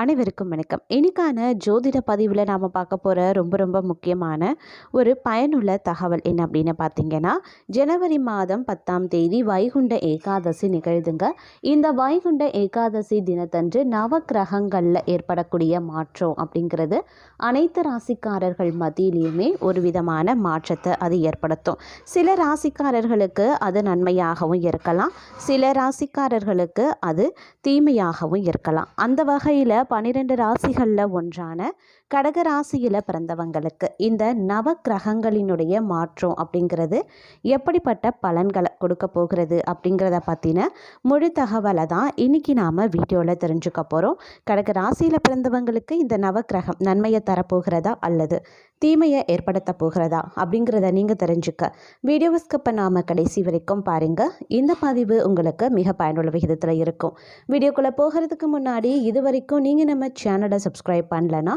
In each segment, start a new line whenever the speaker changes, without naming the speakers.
அனைவருக்கும் வணக்கம். இன்னைக்கான ஜோதிட பதிவில் நாம் பார்க்க போகிற ரொம்ப ரொம்ப முக்கியமான ஒரு பயனுள்ள தகவல் என்ன அப்படின்னு பார்த்தீங்கன்னா ஜனவரி மாதம் பத்தாம் தேதி வைகுண்ட ஏகாதசி நிகழ்துங்க. இந்த வைகுண்ட ஏகாதசி தினத்தன்று நவக்கிரகங்களில் ஏற்படக்கூடிய மாற்றம் அப்படிங்கிறது அனைத்து ராசிக்காரர்கள் மத்தியிலையுமே ஒரு விதமான மாற்றத்தை அது ஏற்படுத்தும். சில ராசிக்காரர்களுக்கு அது நன்மையாகவும் இருக்கலாம். சில ராசிக்காரர்களுக்கு அது தீமையாகவும் இருக்கலாம். அந்த வகையில் பன்னிரெண்டு ராசிகளில் ஒன்றான கடகராசியில் பிறந்தவங்களுக்கு இந்த நவ கிரகங்களினுடைய மாற்றம் அப்படிங்கிறது எப்படிப்பட்ட பலன்களை கொடுக்க போகிறது அப்படிங்கிறத பற்றின முழு தகவலை தான் இன்றைக்கி நாம் வீடியோவில் தெரிஞ்சுக்க போகிறோம் கடக ராசியில் பிறந்தவங்களுக்கு இந்த நவக்கிரகம் நன்மையை தரப்போகிறதா அல்லது தீமையை ஏற்படுத்த போகிறதா அப்படிங்கிறத நீங்கள் தெரிஞ்சுக்க. வீடியோவை ஸ்கிப் பண்ணாமல் கடைசி வரைக்கும் பாருங்கள் இந்த பதிவு உங்களுக்கு மிக பயனுள்ள விகிதத்தில் இருக்கும். வீடியோக்குள்ளே போகிறதுக்கு முன்னாடி இது வரைக்கும் நீங்கள் நம்ம சேனலை சப்ஸ்கிரைப் பண்ணலன்னா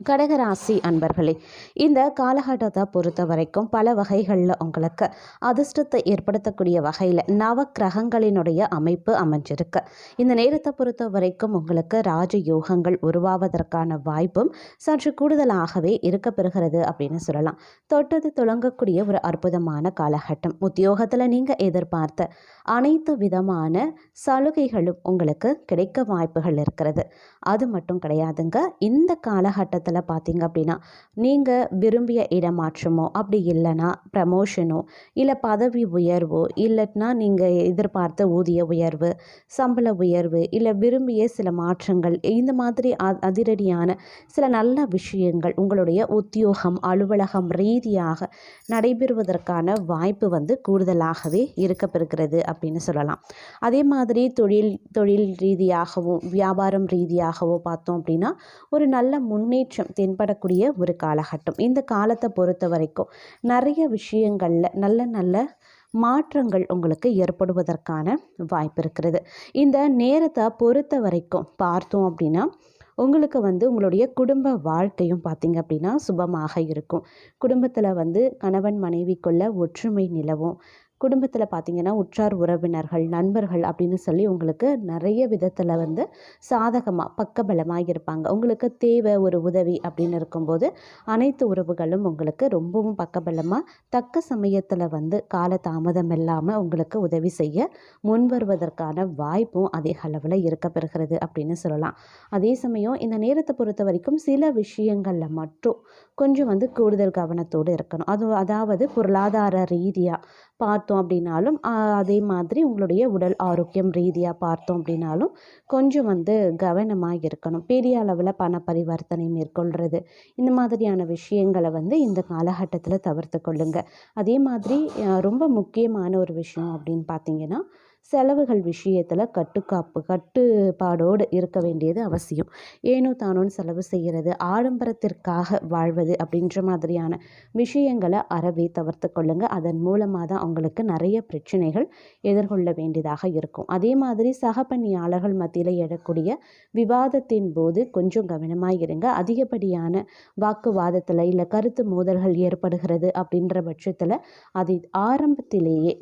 கடகராசி அன்பர்களே இந்த காலகட்டத்தை பொறுத்த வரைக்கும் பல வகைகளில் உங்களுக்கு அதிர்ஷ்டத்தை ஏற்படுத்தக்கூடிய வகையில் நவ கிரகங்களினுடைய அமைப்பு அமைஞ்சிருக்கு. இந்த நேரத்தை பொறுத்த வரைக்கும் உங்களுக்கு ராஜ யோகங்கள் உருவாவதற்கான வாய்ப்பும் சற்று கூடுதலாகவே இருக்க பெறுகிறது அப்படின்னு சொல்லலாம். தொட்டது தொடங்கக்கூடிய ஒரு அற்புதமான காலகட்டம். உத்தியோகத்தில் நீங்கள் எதிர்பார்த்த அனைத்து விதமான சலுகைகளும் உங்களுக்கு கிடைக்க வாய்ப்புகள் இருக்கிறது. அது மட்டும் கிடையாதுங்க இந்த காலகட்டத்தில் இடத்துல பார்த்தீங்க அப்படின்னா நீங்கள் விரும்பிய இடமாற்றமோ அப்படி இல்லைன்னா ப்ரமோஷனோ இல்லை பதவி உயர்வோ இல்லைன்னா நீங்கள் எதிர்பார்த்த ஊதிய உயர்வு சம்பள உயர்வு இல்லை விரும்பிய சில மாற்றங்கள் இந்த மாதிரி அதிரடியான சில நல்ல விஷயங்கள் உங்களுடைய உத்தியோகம் அலுவலகம் ரீதியாக நடைபெறுவதற்கான வாய்ப்பு வந்து கூடுதலாகவே இருக்கப்பெறுகிறது அப்படின்னு சொல்லலாம். அதே மாதிரி தொழில் தொழில் ரீதியாகவும் வியாபாரம் ரீதியாகவோ பார்த்தோம் அப்படின்னா ஒரு நல்ல முன்னேற்றம் வெளிச்சம் தென்படக்கூடிய ஒரு காலகட்டம். இந்த காலத்தை பொறுத்த வரைக்கும் நிறைய விஷயங்களில் நல்ல நல்ல மாற்றங்கள் உங்களுக்கு ஏற்படுவதற்கான வாய்ப்பு இருக்கிறது. இந்த நேரத்தை பொறுத்த வரைக்கும் பார்த்தோம் அப்படின்னா உங்களுக்கு வந்து உங்களுடைய குடும்ப வாழ்க்கையும் பார்த்திங்க அப்படின்னா சுபமாக இருக்கும். குடும்பத்தில் வந்து கணவன் மனைவிக்குள்ள ஒற்றுமை நிலவும். குடும்பத்தில் பார்த்திங்கன்னா உற்றார் உறவினர்கள் நண்பர்கள் அப்படின்னு சொல்லி உங்களுக்கு நிறைய விதத்தில் வந்து சாதகமாக பக்கபலமாக இருப்பாங்க. உங்களுக்கு தேவை ஒரு உதவி அப்படின்னு இருக்கும்போது அனைத்து உறவுகளும் உங்களுக்கு ரொம்பவும் பக்கபலமாக தக்க சமயத்தில் வந்து கால தாமதம் இல்லாமல் உங்களுக்கு உதவி செய்ய முன் வருவதற்கான வாய்ப்பும் அதிக அளவில் இருக்க பெறுகிறது அப்படின்னு சொல்லலாம். அதே சமயம் இந்த நேரத்தை பொறுத்த வரைக்கும் சில விஷயங்களில் மட்டும் கொஞ்சம் வந்து கூடுதல் கவனத்தோடு இருக்கணும். அது அதாவது பொருளாதார ரீதியாக பார்த்தோம் அப்படின்னாலும் அதே மாதிரி உங்களுடைய உடல் ஆரோக்கியம் ரீதியாக பார்த்தோம் அப்படின்னாலும் கொஞ்சம் வந்து கவனமாக இருக்கணும். பெரிய அளவில் பண பரிவர்த்தனை மேற்கொள்கிறது இந்த மாதிரியான விஷயங்களை வந்து இந்த காலகட்டத்தில் தவிர்த்து கொள்ளுங்கள் அதே மாதிரி ரொம்ப முக்கியமான ஒரு விஷயம் அப்படின்னு பார்த்தீங்கன்னா செலவுகள் விஷயத்தில் கட்டுக்காப்பு கட்டுப்பாடோடு இருக்க வேண்டியது அவசியம். ஏனோ தானோன்னு செலவு செய்கிறது ஆடம்பரத்திற்காக வாழ்வது அப்படின்ற மாதிரியான விஷயங்களை அறவே தவிர்த்து கொள்ளுங்கள் அதன் மூலமாக தான் அவங்களுக்கு நிறைய பிரச்சனைகள் எதிர்கொள்ள வேண்டியதாக இருக்கும். அதே மாதிரி சக பணியாளர்கள் மத்தியில் எழக்கூடிய விவாதத்தின் போது கொஞ்சம் கவனமாக இருங்க. அதிகப்படியான வாக்குவாதத்தில் இல்லை கருத்து மோதல்கள் ஏற்படுகிறது அப்படின்ற பட்சத்தில் அதை ஆரம்பத்திலேயே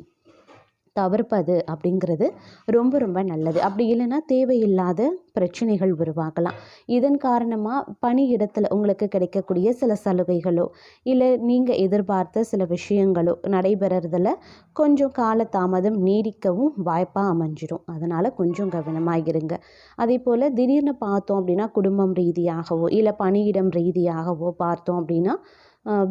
தவிர்ப்பது அப்படிங்கிறது ரொம்ப ரொம்ப நல்லது. அப்படி இல்லைன்னா தேவையில்லாத பிரச்சனைகள் உருவாகலாம். இதன் காரணமாக பணியிடத்தில் உங்களுக்கு கிடைக்கக்கூடிய சில சலுகைகளோ இல்லை நீங்கள் எதிர்பார்த்த சில விஷயங்களோ நடைபெறதில் கொஞ்சம் கால தாமதம் நீடிக்கவும் வாய்ப்பாக அமைஞ்சிடும் அதனால் கொஞ்சம் கவனமாக இருங்க அதே போல் திடீர்னு பார்த்தோம் அப்படின்னா குடும்பம் ரீதியாகவோ இல்லை பணியிடம் ரீதியாகவோ பார்த்தோம் அப்படின்னா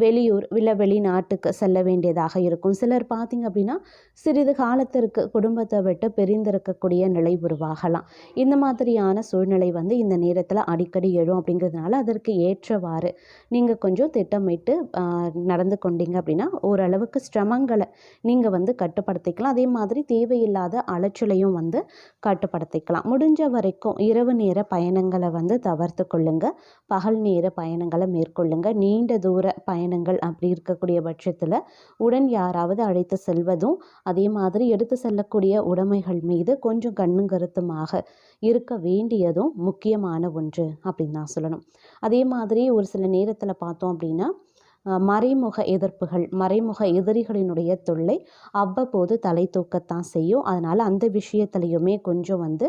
வெளியூர் இல்லை வெளிநாட்டுக்கு செல்ல வேண்டியதாக இருக்கும். சிலர் பார்த்திங்க அப்படின்னா சிறிது காலத்திற்கு குடும்பத்தை விட்டு பிரிந்திருக்கக்கூடிய நிலை உருவாகலாம். இந்த மாதிரியான சூழ்நிலை வந்து இந்த நேரத்தில் அடிக்கடி எழும் அப்படிங்கிறதுனால அதற்கு ஏற்றவாறு நீங்கள் கொஞ்சம் திட்டமிட்டு நடந்து கொண்டீங்க அப்படின்னா ஓரளவுக்கு சிரமங்களை நீங்கள் வந்து கட்டுப்படுத்திக்கலாம். அதே மாதிரி தேவையில்லாத அலைச்சலையும் வந்து கட்டுப்படுத்திக்கலாம். முடிஞ்ச வரைக்கும் இரவு நேர பயணங்களை வந்து தவிர்த்து கொள்ளுங்கள் பகல் நேர பயணங்களை மேற்கொள்ளுங்கள் நீண்ட தூர பயணங்கள் அப்படி இருக்கக்கூடிய பட்சத்தில் உடன் யாராவது அழைத்து செல்வதும் அதே மாதிரி எடுத்து செல்லக்கூடிய உடைமைகள் மீது கொஞ்சம் கண்ணும் கருத்துமாக இருக்க வேண்டியதும் முக்கியமான ஒன்று அப்படின்னு தான் சொல்லணும். அதே மாதிரி ஒரு சில நேரத்தில் பார்த்தோம் அப்படின்னா மறைமுக எதிர்ப்புகள் மறைமுக எதிரிகளினுடைய தொல்லை அவ்வப்போது தலை தூக்கத்தான் செய்யும். அதனால் அந்த விஷயத்துலையுமே கொஞ்சம் வந்து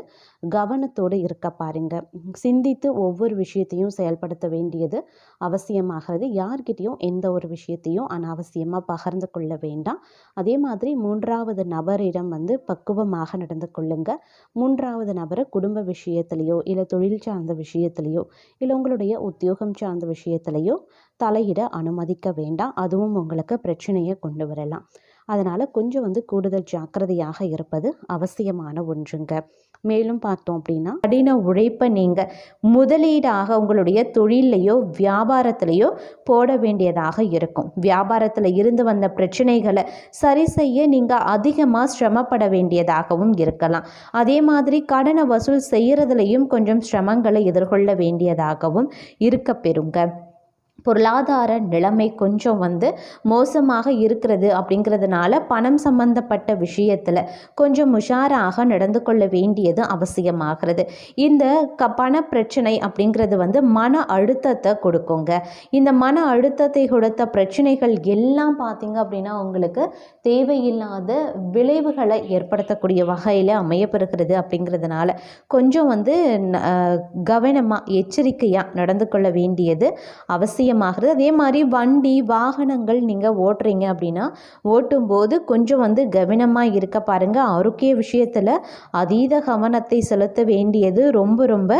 கவனத்தோடு இருக்க பாருங்க. சிந்தித்து ஒவ்வொரு விஷயத்தையும் செயல்படுத்த வேண்டியது அவசியமாகிறது. யார்கிட்டையும் எந்த ஒரு விஷயத்தையும் அனாவசியமாக பகிர்ந்து கொள்ள வேண்டாம். அதே மாதிரி மூன்றாவது நபரிடம் வந்து பக்குவமாக நடந்து கொள்ளுங்க. மூன்றாவது நபரை குடும்ப விஷயத்திலையோ இல்லை தொழில் சார்ந்த விஷயத்திலையோ இல்லை உங்களுடைய உத்தியோகம் சார்ந்த விஷயத்திலையோ தலையிட அனுமதிக்க வேண்டாம். அதுவும் உங்களுக்கு பிரச்சனையை கொண்டு வரலாம். அதனால் கொஞ்சம் வந்து கூடுதல் ஜாக்கிரதையாக இருப்பது அவசியமான ஒன்றுங்க. மேலும் பார்த்தோம் அப்படின்னா கடின உழைப்பை நீங்கள் முதலீடாக உங்களுடைய தொழிலையோ வியாபாரத்திலையோ போட வேண்டியதாக இருக்கும். வியாபாரத்தில் இருந்து வந்த பிரச்சனைகளை சரி செய்ய நீங்கள் அதிகமாக சிரமப்பட வேண்டியதாகவும் இருக்கலாம். அதே மாதிரி கடனை வசூல் செய்கிறதுலையும் கொஞ்சம் சிரமங்களை எதிர்கொள்ள வேண்டியதாகவும் இருக்க பெறுங்க. பொருளாதார நிலைமை கொஞ்சம் வந்து மோசமாக இருக்கிறது அப்படிங்கிறதுனால பணம் சம்பந்தப்பட்ட விஷயத்தில் கொஞ்சம் உஷாராக நடந்து கொள்ள வேண்டியது அவசியமாகிறது. இந்த க பண பிரச்சனை அப்படிங்கிறது வந்து மன அழுத்தத்தை கொடுக்குங்க. இந்த மன அழுத்தத்தை கொடுத்த பிரச்சனைகள் எல்லாம் பார்த்தீங்க அப்படின்னா உங்களுக்கு தேவையில்லாத விளைவுகளை ஏற்படுத்தக்கூடிய வகையில் அமையப்பெறுகிறது அப்படிங்கிறதுனால கொஞ்சம் வந்து கவனமாக எச்சரிக்கையாக நடந்து கொள்ள வேண்டியது அவசியம். அவசியமாகிறது அதே மாதிரி வண்டி வாகனங்கள் நீங்கள் ஓட்டுறீங்க அப்படின்னா ஓட்டும்போது கொஞ்சம் வந்து கவனமாக இருக்க பாருங்கள் ஆரோக்கிய விஷயத்தில் அதீத கவனத்தை செலுத்த வேண்டியது ரொம்ப ரொம்ப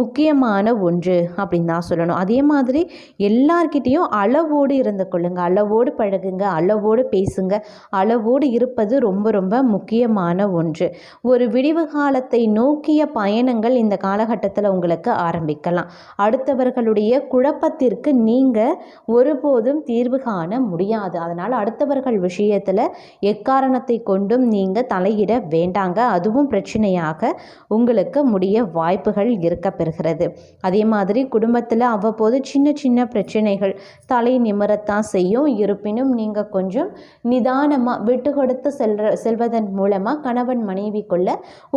முக்கியமான ஒன்று அப்படின்னு தான் சொல்லணும். அதே மாதிரி எல்லார்கிட்டேயும் அளவோடு இருந்து கொள்ளுங்க. அளவோடு பழகுங்க அளவோடு பேசுங்க அளவோடு இருப்பது ரொம்ப ரொம்ப முக்கியமான ஒன்று. ஒரு விடிவு காலத்தை நோக்கிய பயணங்கள் இந்த காலகட்டத்தில் உங்களுக்கு ஆரம்பிக்கலாம். அடுத்தவர்களுடைய குழப்பத்திற்கு நீங்கள் ஒருபோதும் தீர்வு காண முடியாது. அதனால் அடுத்தவர்கள் விஷயத்தில் எக்காரணத்தை கொண்டும் நீங்கள் தலையிட வேண்டாங்க. அதுவும் பிரச்சனையாக உங்களுக்கு முடிய வாய்ப்புகள் இருக்க பெறுகிறது. அதே மாதிரி குடும்பத்தில் அவ்வப்போது சின்ன சின்ன பிரச்சனைகள் தலை நிமிரத்தான் செய்யும். இருப்பினும் நீங்கள் கொஞ்சம் நிதானமாக விட்டு கொடுத்து செல்ற செல்வதன் மூலமாக கணவன் மனைவிக்குள்ள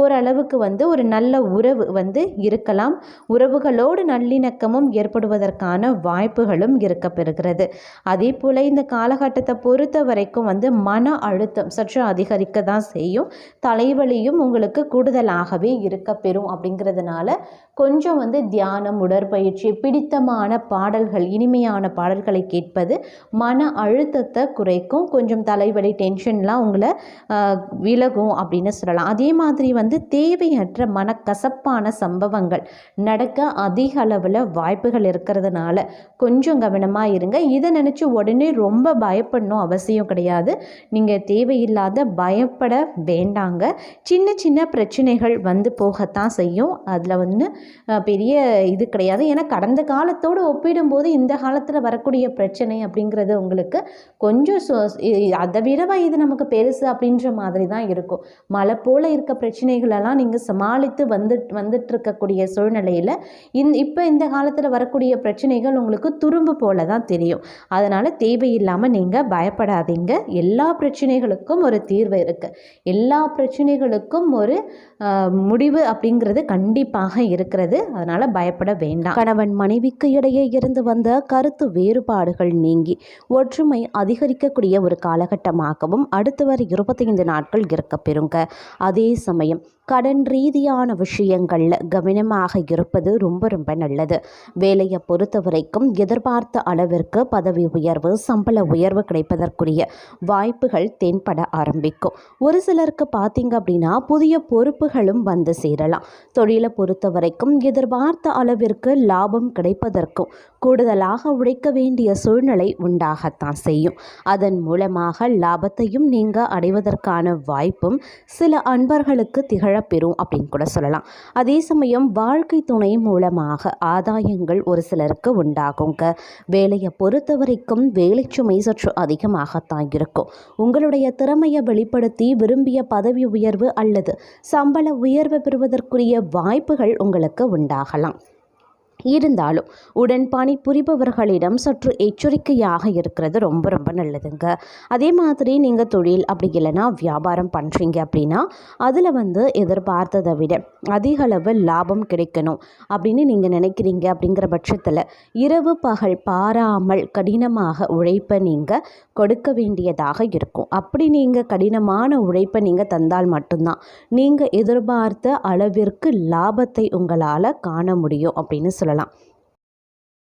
ஓரளவுக்கு வந்து ஒரு நல்ல உறவு வந்து இருக்கலாம். உறவுகளோடு நல்லிணக்கமும் ஏற்படுவதற்கான வாய்ப்புகள் வாய்ப்புகளும் இருக்க பெறுகிறது அதே போல் இந்த காலகட்டத்தை பொறுத்த வரைக்கும் வந்து மன அழுத்தம் சற்று அதிகரிக்க தான் செய்யும். தலைவலியும் உங்களுக்கு கூடுதலாகவே இருக்க பெறும் அப்படிங்கிறதுனால கொஞ்சம் வந்து தியானம் உடற்பயிற்சி பிடித்தமான பாடல்கள் இனிமையான பாடல்களை கேட்பது மன அழுத்தத்தை குறைக்கும். கொஞ்சம் தலைவலி டென்ஷன்லாம் உங்களை விலகும் அப்படின்னு சொல்லலாம். அதே மாதிரி வந்து தேவையற்ற மனக்கசப்பான சம்பவங்கள் நடக்க அதிக அளவில் வாய்ப்புகள் இருக்கிறதுனால கொஞ்சம் கொஞ்சம் கவனமாக இருங்க. இதை நினச்சி உடனே ரொம்ப பயப்படணும் அவசியம் கிடையாது. நீங்கள் தேவையில்லாத பயப்பட வேண்டாங்க. சின்ன சின்ன பிரச்சனைகள் வந்து போகத்தான் செய்யும். அதில் வந்து பெரிய இது கிடையாது. ஏன்னா கடந்த காலத்தோடு ஒப்பிடும்போது இந்த காலத்தில் வரக்கூடிய பிரச்சனை அப்படிங்கிறது உங்களுக்கு கொஞ்சம் அதை விடவா இது நமக்கு பெருசு அப்படின்ற மாதிரி தான் இருக்கும். மழை போல் இருக்க பிரச்சனைகளெல்லாம் நீங்கள் சமாளித்து வந்து வந்துட்டு இருக்கக்கூடிய சூழ்நிலையில் இந் இப்போ இந்த காலத்தில் வரக்கூடிய பிரச்சனைகள் உங்களுக்கு துரும்பு போல தான் தெரியும். அதனால் தேவையில்லாமல் நீங்கள் பயப்படாதீங்க. எல்லா பிரச்சனைகளுக்கும் ஒரு தீர்வு இருக்குது எல்லா பிரச்சனைகளுக்கும் ஒரு முடிவு அப்படிங்கிறது கண்டிப்பாக இருக்கிறது. அதனால் பயப்பட வேண்டாம். கணவன் மனைவிக்கு இடையே இருந்து வந்த கருத்து வேறுபாடுகள் நீங்கி ஒற்றுமை அதிகரிக்கக்கூடிய ஒரு காலகட்டமாகவும் அடுத்து வர இருபத்தைந்து நாட்கள் இருக்க பெறுங்க. அதே சமயம் கடன் ரீதியான விஷயங்களில் கவனமாக இருப்பது ரொம்ப ரொம்ப நல்லது. வேலையை பொறுத்த வரைக்கும் எதிர்பார்த்த அளவிற்கு பதவி உயர்வு சம்பள உயர்வு கிடைப்பதற்குரிய வாய்ப்புகள் தென்பட ஆரம்பிக்கும். ஒரு சிலருக்கு பார்த்தீங்க அப்படின்னா புதிய பொறுப்புகளும் வந்து சேரலாம். தொழிலை பொறுத்த வரைக்கும் எதிர்பார்த்த அளவிற்கு லாபம் கிடைப்பதற்கும் கூடுதலாக உழைக்க வேண்டிய சூழ்நிலை உண்டாகத்தான் செய்யும். அதன் மூலமாக லாபத்தையும் நீங்கள் அடைவதற்கான வாய்ப்பும் சில அன்பர்களுக்கு இழப்பெறும் அப்படின்னு கூட சொல்லலாம். அதே சமயம் வாழ்க்கை துணை மூலமாக ஆதாயங்கள் ஒரு சிலருக்கு உண்டாகுங்க. வேலையை பொறுத்த வரைக்கும் வேலை சுமை சற்று அதிகமாகத்தான் இருக்கும். உங்களுடைய திறமையை வெளிப்படுத்தி விரும்பிய பதவி உயர்வு அல்லது சம்பள உயர்வு பெறுவதற்குரிய வாய்ப்புகள் உங்களுக்கு உண்டாகலாம். இருந்தாலும் உடன் பணி புரிபவர்களிடம் சற்று எச்சரிக்கையாக இருக்கிறது ரொம்ப ரொம்ப நல்லதுங்க. அதே மாதிரி நீங்கள் தொழில் அப்படி இல்லைன்னா வியாபாரம் பண்ணுறீங்க அப்படின்னா அதில் வந்து எதிர்பார்த்ததை விட அதிக அளவு லாபம் கிடைக்கணும் அப்படின்னு நீங்கள் நினைக்கிறீங்க அப்படிங்கிற பட்சத்தில் இரவு பகல் பாராமல் கடினமாக உழைப்பை நீங்கள் கொடுக்க வேண்டியதாக இருக்கும். அப்படி நீங்கள் கடினமான உழைப்பை நீங்கள் தந்தால் மட்டும்தான் நீங்கள் எதிர்பார்த்த அளவிற்கு லாபத்தை உங்களால் காண முடியும் அப்படின்னு சொல்லலாம். சொல்லலாம்.